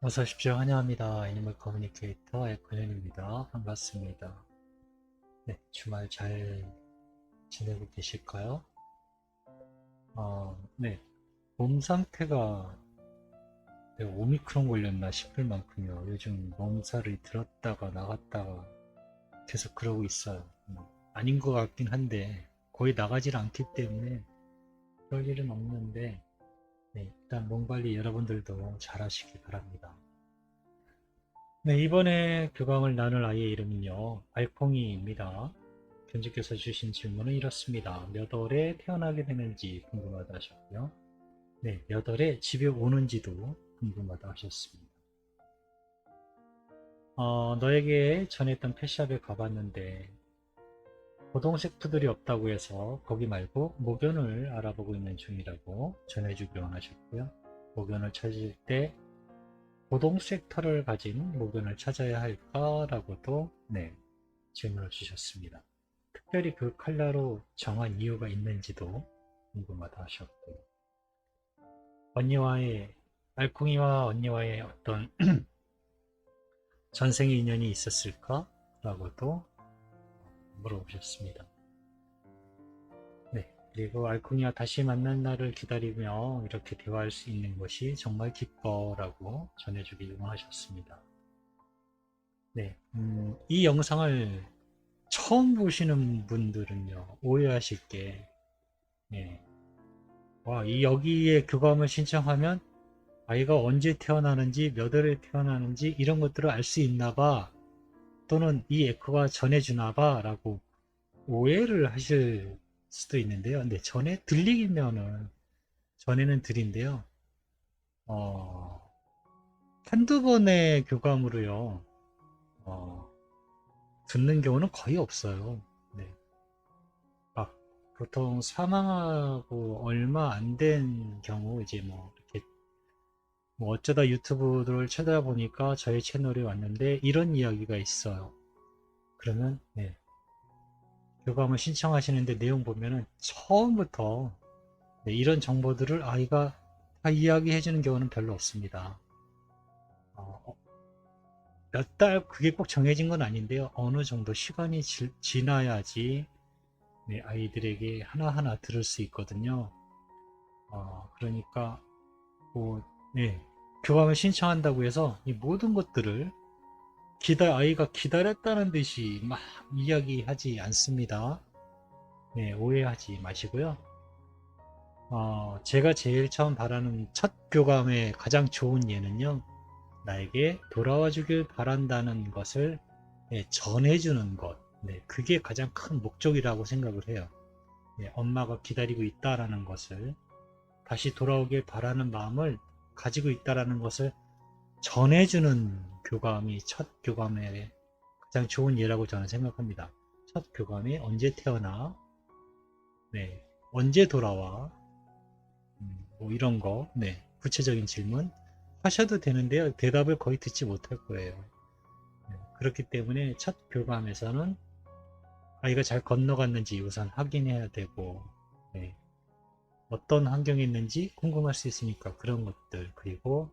어서 오십시오. 환영합니다. 애니멀 커뮤니케이터 에코현입니다. 반갑습니다. 네, 주말 잘 지내고 계실까요? 어, 네, 몸 상태가 내가 오미크론 걸렸나 싶을 만큼요. 요즘 몸살이 들었다가 나갔다가 계속 그러고 있어요. 음, 아닌 것 같긴 한데 거의 나가질 않기 때문에 그럴 일은 없는데 네, 일단 몸 관리 여러분들도 잘 하시기 바랍니다. 네, 이번에 교감을 나눌 아이의 이름은요, 알콩이입니다. 견주께서 주신 질문은 이렇습니다. 몇 월에 태어나게 되는지 궁금하다 하셨고요. 네, 몇 월에 집에 오는지도 궁금하다 하셨습니다. 어, 너에게 전했던 펫샵에 가봤는데, 고동색 푸들이 없다고 해서 거기 말고 목연을 알아보고 있는 중이라고 전해주기 원하셨고요. 목연을 찾을 때 고동색 털을 가진 목연을 찾아야 할까라고도 네, 질문을 주셨습니다. 특별히 그 컬러로 정한 이유가 있는지도 궁금하다 하셨고요. 언니와의 알콩이와 언니와의 어떤 전생의 인연이 있었을까라고도 물어보셨습니다. 네, 그리고 알콩이와 다시 만난 날을 기다리며 이렇게 대화할 수 있는 것이 정말 기뻐라고 전해주길 원하셨습니다. 네, 음, 이 영상을 처음 보시는 분들은요, 오해하실 게, 네, 와, 이 여기에 교감을 신청하면 아이가 언제 태어나는지, 몇 월에 태어나는지 이런 것들을 알 수 있나 봐. 또는 이 에코가 전해주나 봐 라고 오해를 하실 수도 있는데요. 근데 전에 들리면은 전에는 들인데요. 어, 한두 번의 교감으로요. 어, 듣는 경우는 거의 없어요. 네. 아, 보통 사망하고 얼마 안 된 경우 이제 뭐 뭐 어쩌다 유튜브를 찾아보니까 저희 채널에 왔는데 이런 이야기가 있어요. 그러면 네. 교감을 신청하시는데 내용 보면은 처음부터 네, 이런 정보들을 아이가 다 이야기해 주는 경우는 별로 없습니다. 어, 몇달 그게 꼭 정해진 건 아닌데요. 어느 정도 시간이 지, 지나야지 네, 아이들에게 하나하나 들을 수 있거든요. 어, 그러니까 뭐, 네, 교감을 신청한다고 해서 이 모든 것들을 기다 아이가 기다렸다는 듯이 막 이야기하지 않습니다. 네, 오해하지 마시고요. 어, 제가 제일 처음 바라는 첫 교감의 가장 좋은 예는요. 나에게 돌아와 주길 바란다는 것을 네, 전해주는 것. 네, 그게 가장 큰 목적이라고 생각을 해요. 네, 엄마가 기다리고 있다라는 것을 다시 돌아오길 바라는 마음을 가지고 있다라는 것을 전해주는 교감이 첫 교감의 가장 좋은 예라고 저는 생각합니다. 첫 교감이 언제 태어나, 네, 언제 돌아와, 음, 뭐 이런 거, 네, 구체적인 질문 하셔도 되는데요. 대답을 거의 듣지 못할 거예요. 네, 그렇기 때문에 첫 교감에서는 아이가 잘 건너갔는지 우선 확인해야 되고, 네, 어떤 환경에 있는지 궁금할 수 있으니까 그런 것들, 그리고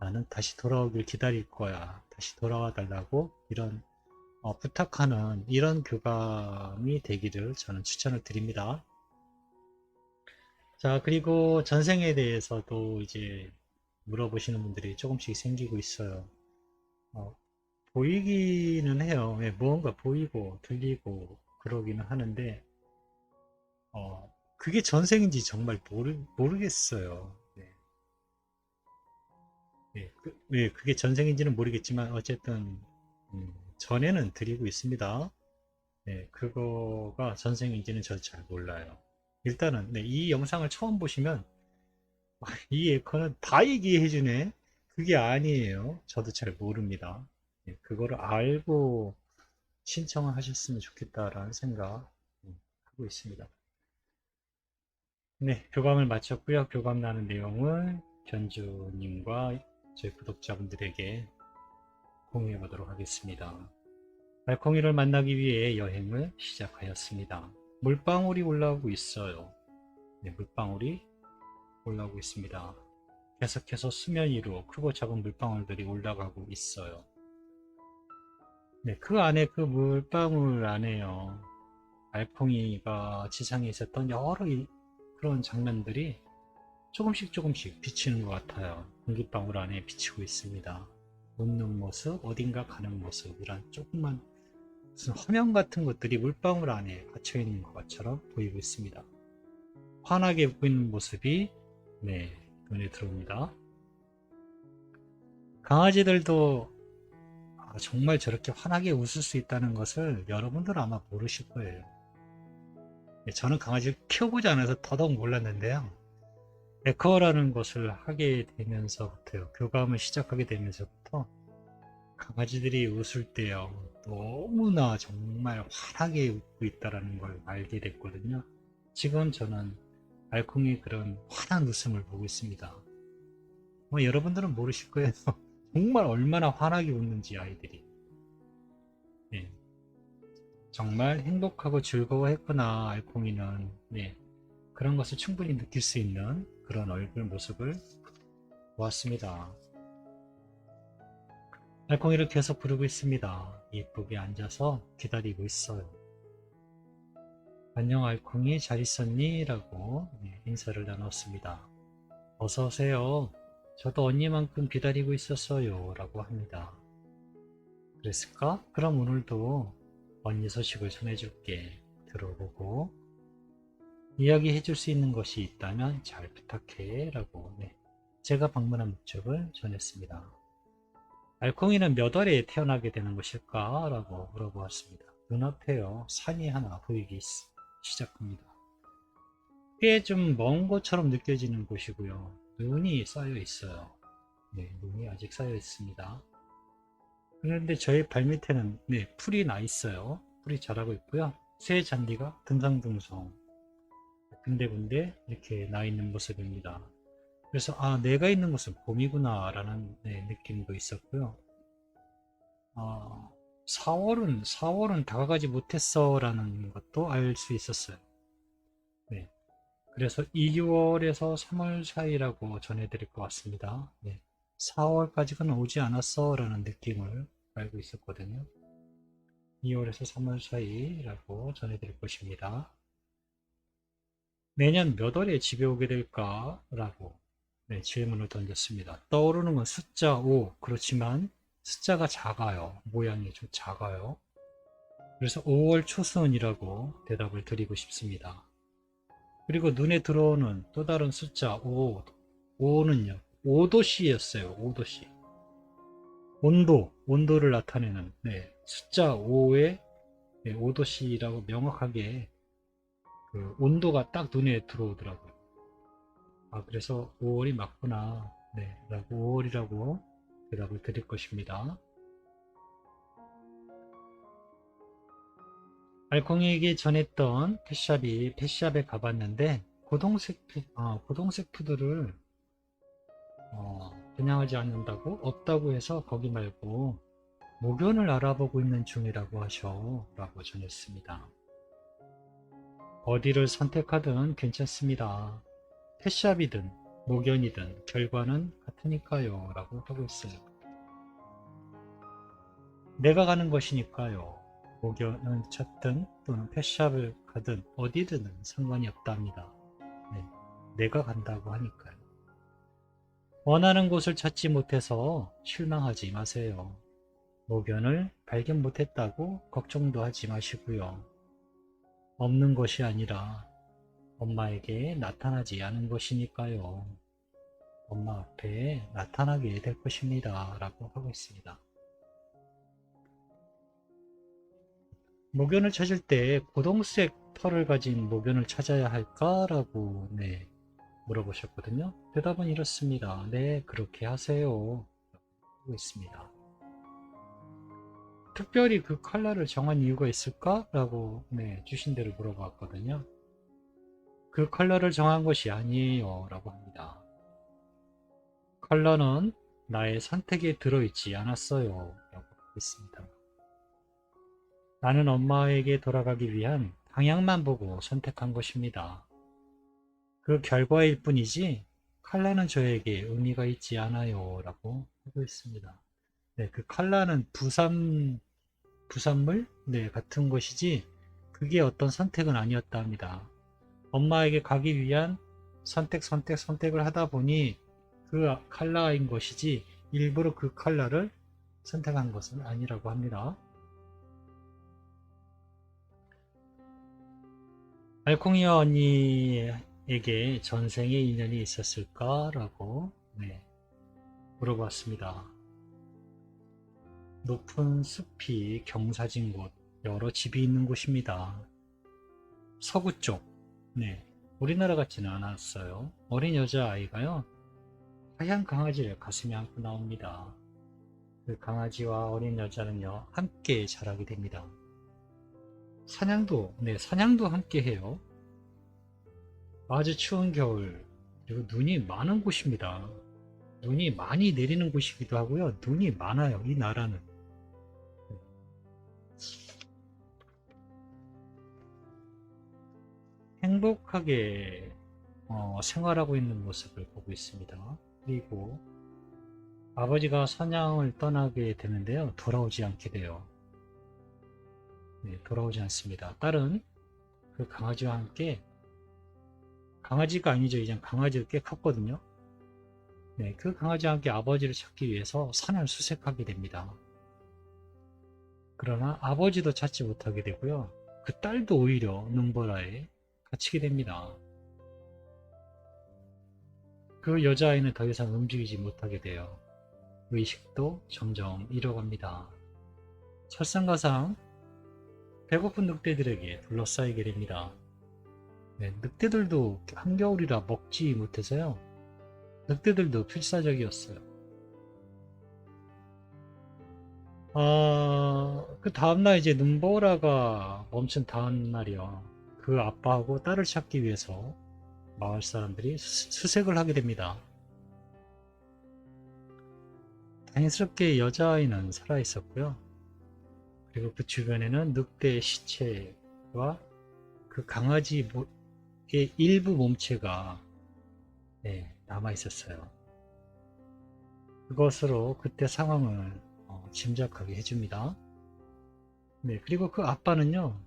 나는 다시 돌아오길 기다릴 거야. 다시 돌아와 달라고 이런 어, 부탁하는 이런 교감이 되기를 저는 추천을 드립니다. 자, 그리고 전생에 대해서도 이제 물어보시는 분들이 조금씩 생기고 있어요. 어, 보이기는 해요. 예, 무언가 보이고 들리고 그러기는 하는데, 어, 그게 전생인지 정말 모르, 모르겠어요. 네. 예, 그, 예, 그게 전생인지는 모르겠지만 어쨌든 음, 전에는 드리고 있습니다. 네, 그거가 전생인지는 저도 잘 몰라요. 일단은 네, 이 영상을 처음 보시면 아, 이 에코는 다 얘기해 주네. 그게 아니에요. 저도 잘 모릅니다. 네, 그거를 알고 신청을 하셨으면 좋겠다라는 생각 음, 하고 있습니다. 네, 교감을 마쳤고요. 교감 나는 내용을 견주님과 저희 구독자분들에게 공유해 보도록 하겠습니다. 말콩이를 만나기 위해 여행을 시작하였습니다. 물방울이 올라오고 있어요. 네, 물방울이 올라오고 있습니다. 계속해서 수면 위로 크고 작은 물방울들이 올라가고 있어요. 네, 그 안에 그 물방울 안에요. 알콩이가 지상에 있었던 여러 이- 그런 장면들이 조금씩 조금씩 비치는 것 같아요. 공기방울 안에 비치고 있습니다. 웃는 모습, 어딘가 가는 모습, 이런 조그만 무슨 화면 같은 것들이 물방울 안에 갇혀 있는 것처럼 보이고 있습니다. 환하게 웃고 있는 모습이 네, 눈에 들어옵니다. 강아지들도 아, 정말 저렇게 환하게 웃을 수 있다는 것을 여러분들 아마 모르실 거예요. 네, 저는 강아지를 키워보지 않아서 더더욱 몰랐는데요. 에커라는 것을 하게 되면서부터요. 교감을 시작하게 되면서부터 강아지들이 웃을 때요. 너무나 정말 환하게 웃고 있다는 걸 알게 됐거든요. 지금 저는 알콩의 그런 환한 웃음을 보고 있습니다. 뭐 여러분들은 모르실 거예요. 정말 얼마나 환하게 웃는지 아이들이. 네. 정말 행복하고 즐거워했구나 알콩이는 네. 그런 것을 충분히 느낄 수 있는 그런 얼굴 모습을 보았습니다. 알콩이를 계속 부르고 있습니다. 예쁘게 앉아서 기다리고 있어요. 안녕 알콩이 잘 있었니? 라고 네, 인사를 나눴습니다. 어서 오세요. 저도 언니만큼 기다리고 있었어요. 라고 합니다. 그랬을까? 그럼 오늘도 언니 소식을 전해줄게. 들어보고 이야기해 줄 수 있는 것이 있다면 잘 부탁해. 라고 네, 제가 방문한 목적을 전했습니다. 알콩이는 몇 월에 태어나게 되는 것일까? 라고 물어보았습니다. 눈앞에요. 산이 하나 보이기 시- 시작합니다. 꽤 좀 먼 것처럼 느껴지는 곳이고요. 눈이 쌓여 있어요. 네, 눈이 아직 쌓여 있습니다. 그런데 저희 발밑에는 네, 풀이 나 있어요. 풀이 자라고 있고요. 새 잔디가 듬성듬성 군데군데 이렇게 나 있는 모습입니다. 그래서 아 내가 있는 곳은 봄이구나 라는 네, 느낌도 있었고요. 아, 4월은 4월은 다가가지 못했어 라는 것도 알 수 있었어요. 네. 그래서 2월에서 3월 사이라고 전해드릴 것 같습니다. 네. 4월까지는 오지 않았어 라는 느낌을 알고 있었거든요. 2월에서 3월 사이라고 전해드릴 것입니다. 내년 몇 월에 집에 오게 될까? 라고 네, 질문을 던졌습니다. 떠오르는 건 숫자 5. 그렇지만 숫자가 작아요. 모양이 좀 작아요. 그래서 5월 초순이라고 대답을 드리고 싶습니다. 그리고 눈에 들어오는 또 다른 숫자 5. 5는요. 5도씨였어요. 5도씨. 온도, 온도를 나타내는 네, 숫자 5에 네, 5도씨라고 명확하게 그 온도가 딱 눈에 들어오더라고요. 아, 그래서 5월이 맞구나. 네, 라고 5월이라고 대답을 드릴 것입니다. 알콩이에게 전했던 펫샵이 펫샵에 가봤는데 고동색 푸- 아, 고동색 푸드를 어, 분양하지 않는다고 없다고 해서 거기 말고 목연을 알아보고 있는 중이라고 하셔 라고 전했습니다. 어디를 선택하든 괜찮습니다. 펫샵이든 목연이든 결과는 같으니까요 라고 하고 있어요. 내가 가는 것이니까요. 목연을 찾든 또는 펫샵을 가든 어디든 상관이 없답니다. 네, 내가 간다고 하니까요. 원하는 곳을 찾지 못해서 실망하지 마세요. 목연을 발견 못했다고 걱정도 하지 마시고요. 없는 것이 아니라 엄마에게 나타나지 않은 것이니까요. 엄마 앞에 나타나게 될 것입니다. 라고 하고 있습니다. 목연을 찾을 때 고동색 털을 가진 목연을 찾아야 할까라고 네, 물어보셨거든요. 대답은 이렇습니다. 네, 그렇게 하세요. 하고 있습니다. 특별히 그 컬러를 정한 이유가 있을까 라고 네, 주신 대로 물어봤거든요. 그 컬러를 정한 것이 아니에요. 라고 합니다. 컬러는 나의 선택에 들어있지 않았어요. 라고 있습니다. 나는 엄마에게 돌아가기 위한 방향만 보고 선택한 것입니다. 그 결과일 뿐이지 칼라는 저에게 의미가 있지 않아요. 라고 하고 있습니다. 네, 그 칼라는 부산, 부산물? 네, 같은 것이지, 그게 어떤 선택은 아니었다 합니다. 엄마에게 가기 위한 선택, 선택, 선택을 하다 보니 그 칼라인 것이지, 일부러 그 칼라를 선택한 것은 아니라고 합니다. 알콩이 언니 에게 전생에 인연이 있었을까라고 네, 물어봤습니다. 높은 숲이 경사진 곳, 여러 집이 있는 곳입니다. 서구 쪽, 네, 우리나라 같지는 않았어요. 어린 여자아이가요, 하얀 강아지를 가슴에 안고 나옵니다. 그 강아지와 어린 여자는요, 함께 자라게 됩니다. 사냥도, 네, 사냥도 함께 해요. 아주 추운 겨울, 그리고 눈이 많은 곳입니다. 눈이 많이 내리는 곳이기도 하고요. 눈이 많아요, 이 나라는. 행복하게 어, 생활하고 있는 모습을 보고 있습니다. 그리고 아버지가 사냥을 떠나게 되는데요. 돌아오지 않게 돼요. 네, 돌아오지 않습니다. 딸은 그 강아지와 함께 강아지가 아니죠. 이제 강아지가 꽤 컸거든요. 네, 그 강아지와 함께 아버지를 찾기 위해서 산을 수색하게 됩니다. 그러나 아버지도 찾지 못하게 되고요. 그 딸도 오히려 눈보라에 갇히게 됩니다. 그 여자아이는 더 이상 움직이지 못하게 돼요. 의식도 점점 잃어갑니다. 설상가상 배고픈 늑대들에게 둘러싸이게 됩니다. 네, 늑대들도 한겨울이라 먹지 못해서요. 늑대들도 필사적이었어요. 아, 그 다음날 이제 눈보라가 멈춘 다음날이요. 그 아빠하고 딸을 찾기 위해서 마을 사람들이 수- 수색을 하게 됩니다. 다행스럽게 여자아이는 살아있었고요. 그리고 그 주변에는 늑대의 시체와 그 강아지의 일부 몸체가 네, 남아 있었어요. 그것으로 그때 상황을 어, 짐작하게 해줍니다. 네, 그리고 그 아빠는요,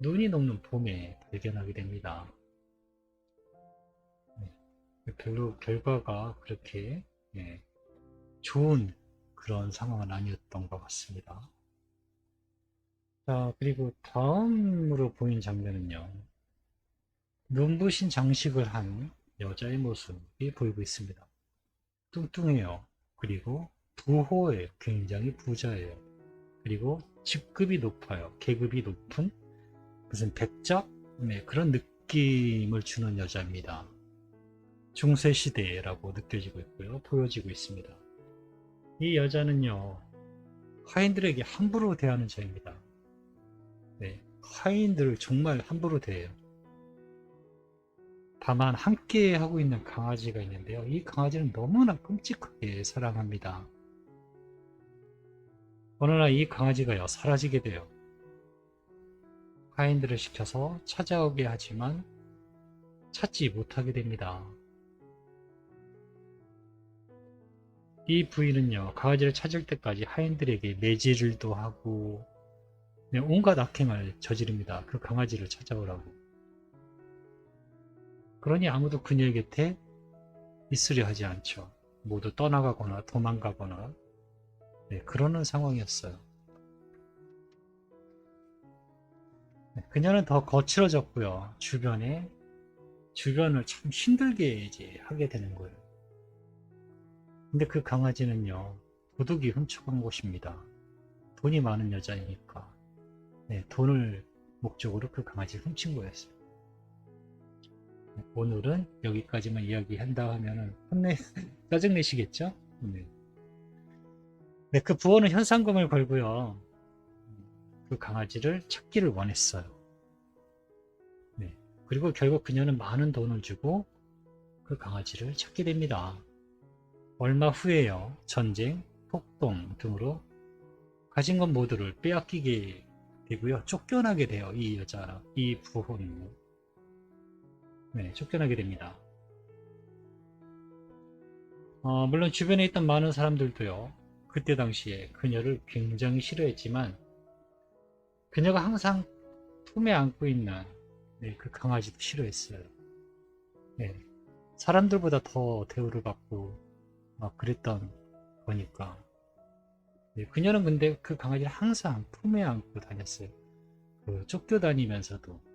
눈이 녹는 봄에 발견하게 됩니다. 네, 별로 결과가 그렇게 예, 좋은 그런 상황은 아니었던 것 같습니다. 자, 그리고 다음으로 보인 장면은요. 눈부신 장식을 한 여자의 모습이 보이고 있습니다. 뚱뚱해요. 그리고 부호예요. 굉장히 부자예요. 그리고 직급이 높아요. 계급이 높은 무슨 백작? 네, 그런 느낌을 주는 여자입니다. 중세 시대라고 느껴지고 있고요. 보여지고 있습니다. 이 여자는요, 하인들에게 함부로 대하는 자입니다. 네, 하인들을 정말 함부로 대해요. 다만 함께 하고 있는 강아지가 있는데요. 이 강아지는 너무나 끔찍하게 사랑합니다. 어느 날 이 강아지가요, 사라지게 돼요. 하인들을 시켜서 찾아오게 하지만 찾지 못하게 됩니다. 이 부인은요, 강아지를 찾을 때까지 하인들에게 매질을도 하고, 네, 온갖 악행을 저지릅니다. 그 강아지를 찾아오라고. 그러니 아무도 그녀 곁에 있으려 하지 않죠. 모두 떠나가거나 도망가거나, 네, 그러는 상황이었어요. 네, 그녀는 더 거칠어졌고요. 주변에, 주변을 참 힘들게 이제 하게 되는 거예요. 근데 그 강아지는요, 도둑이 훔쳐간 곳입니다. 돈이 많은 여자이니까. 네, 돈을 목적으로 그 강아지를 훔친 거였어요. 네, 오늘은 여기까지만 이야기한다 하면은 혼내, 짜증내시겠죠? 네. 네, 그 부원은 현상금을 걸고요. 그 강아지를 찾기를 원했어요. 네. 그리고 결국 그녀는 많은 돈을 주고 그 강아지를 찾게 됩니다. 얼마 후에요. 전쟁, 폭동 등으로 가진 것 모두를 빼앗기게 되고요. 쫓겨나게 돼요. 이 여자, 이 부호는. 네, 쫓겨나게 됩니다. 어, 물론 주변에 있던 많은 사람들도요, 그때 당시에 그녀를 굉장히 싫어했지만, 그녀가 항상 품에 안고 있는 네, 그 강아지도 싫어했어요. 네, 사람들보다 더 대우를 받고, 막 그랬던 거니까. 네, 그녀는 근데 그 강아지를 항상 품에 안고 다녔어요. 그 쫓겨다니면서도.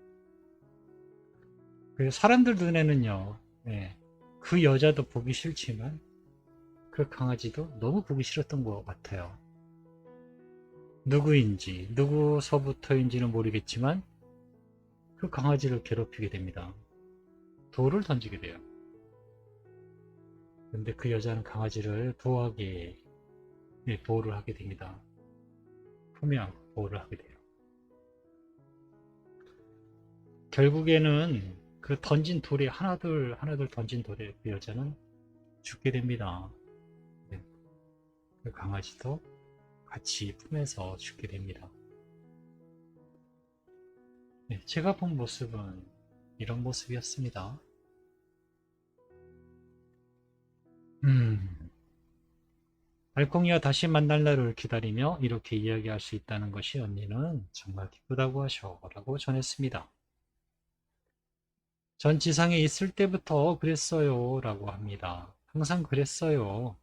그래서 사람들 눈에는요, 네, 그 여자도 보기 싫지만, 그 강아지도 너무 보기 싫었던 것 같아요. 누구인지, 누구서부터인지는 모르겠지만, 그 강아지를 괴롭히게 됩니다. 돌을 던지게 돼요. 근데 그 여자는 강아지를 보호하게, 네, 보호를 하게 됩니다. 안고 보호를 하게 돼요. 결국에는 그 던진 돌에 하나둘, 하나둘 던진 돌에 그 여자는 죽게 됩니다. 네. 그 강아지도 같이 품에서 죽게 됩니다. 네, 제가 본 모습은 이런 모습이었습니다. 음, 알콩이와 다시 만날 날을 기다리며 이렇게 이야기할 수 있다는 것이 언니는 정말 기쁘다고 하셔 라고 전했습니다. 전 지상에 있을 때부터 그랬어요 라고 합니다. 항상 그랬어요.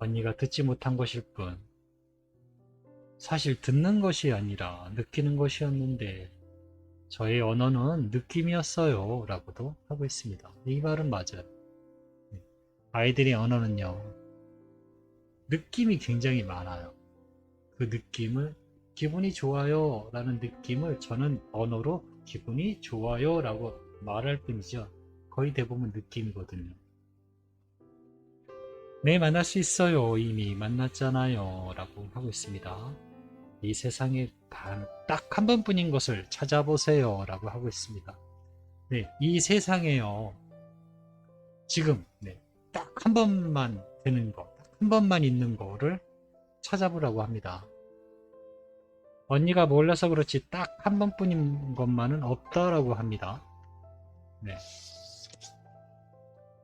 언니가 듣지 못한 것일 뿐. 사실 듣는 것이 아니라 느끼는 것이었는데 저의 언어는 느낌이었어요 라고도 하고 있습니다. 이 말은 맞아요. 네. 아이들의 언어는요. 느낌이 굉장히 많아요. 그 느낌을 기분이 좋아요 라는 느낌을 저는 언어로 기분이 좋아요 라고 말할 뿐이죠. 거의 대부분 느낌이거든요. 네, 만날 수 있어요. 이미 만났잖아요. 라고 하고 있습니다. 이 세상에 딱 한 번뿐인 것을 찾아보세요. 라고 하고 있습니다. 네, 이 세상에요. 지금, 네, 딱 한 번만 되는 거, 한 번만 있는 거를 찾아보라고 합니다. 언니가 몰라서 그렇지 딱 한 번뿐인 것만은 없다라고 합니다. 네.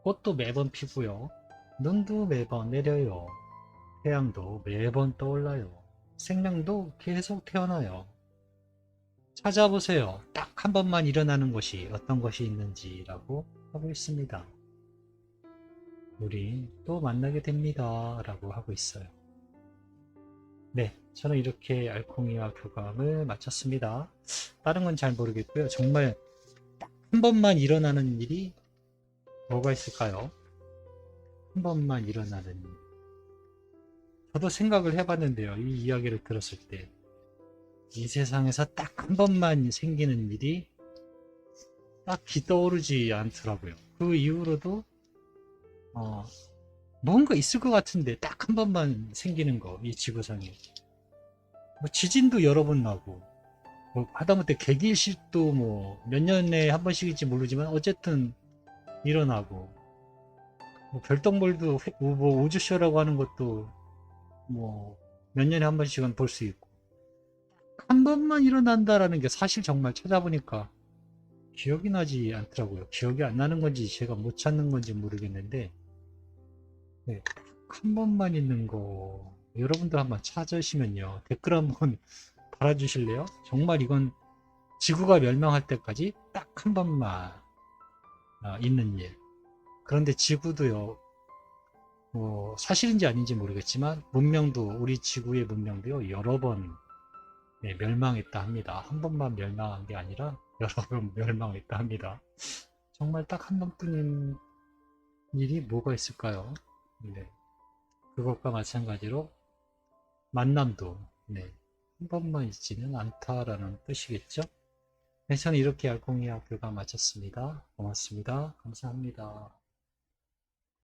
꽃도 매번 피고요. 눈도 매번 내려요. 태양도 매번 떠올라요. 생명도 계속 태어나요. 찾아보세요. 딱 한 번만 일어나는 것이 어떤 것이 있는지라고 하고 있습니다. 우리 또 만나게 됩니다. 라고 하고 있어요. 네, 저는 이렇게 알콩이와 교감을 마쳤습니다. 다른 건 잘 모르겠고요. 정말 딱 한 번만 일어나는 일이 뭐가 있을까요? 한 번만 일어나는 일. 저도 생각을 해봤는데요. 이 이야기를 들었을 때. 이 세상에서 딱 한 번만 생기는 일이 딱히 떠오르지 않더라고요. 그 이후로도, 어, 뭔가 있을 것 같은데 딱 한 번만 생기는 거, 이 지구상에. 뭐 지진도 여러 번 나고, 뭐 하다못해 개기일식도 뭐 몇 년에 한 번씩일지 모르지만 어쨌든 일어나고, 뭐 별똥별도 회- 뭐 우주쇼라고 하는 것도 뭐 몇 년에 한 번씩은 볼 수 있고. 한 번만 일어난다라는 게 사실 정말 찾아보니까 기억이 나지 않더라고요. 기억이 안 나는 건지 제가 못 찾는 건지 모르겠는데. 네, 한 번만 있는 거 여러분들 한번 찾으시면요. 댓글 한번 달아주실래요? 정말 이건 지구가 멸망할 때까지 딱 한 번만 아, 있는 일. 그런데 지구도요 뭐 사실인지 아닌지 모르겠지만 문명도 우리 지구의 문명도요 여러 번 네, 멸망했다 합니다. 한 번만 멸망한 게 아니라 여러 번 멸망했다 합니다. 정말 딱 한 번뿐인 일이 뭐가 있을까요? 네. 그것과 마찬가지로 만남도 네, 한 번만 있지는 않다라는 뜻이겠죠? 네, 저는 이렇게 알콩이 학교가 마쳤습니다. 고맙습니다. 감사합니다.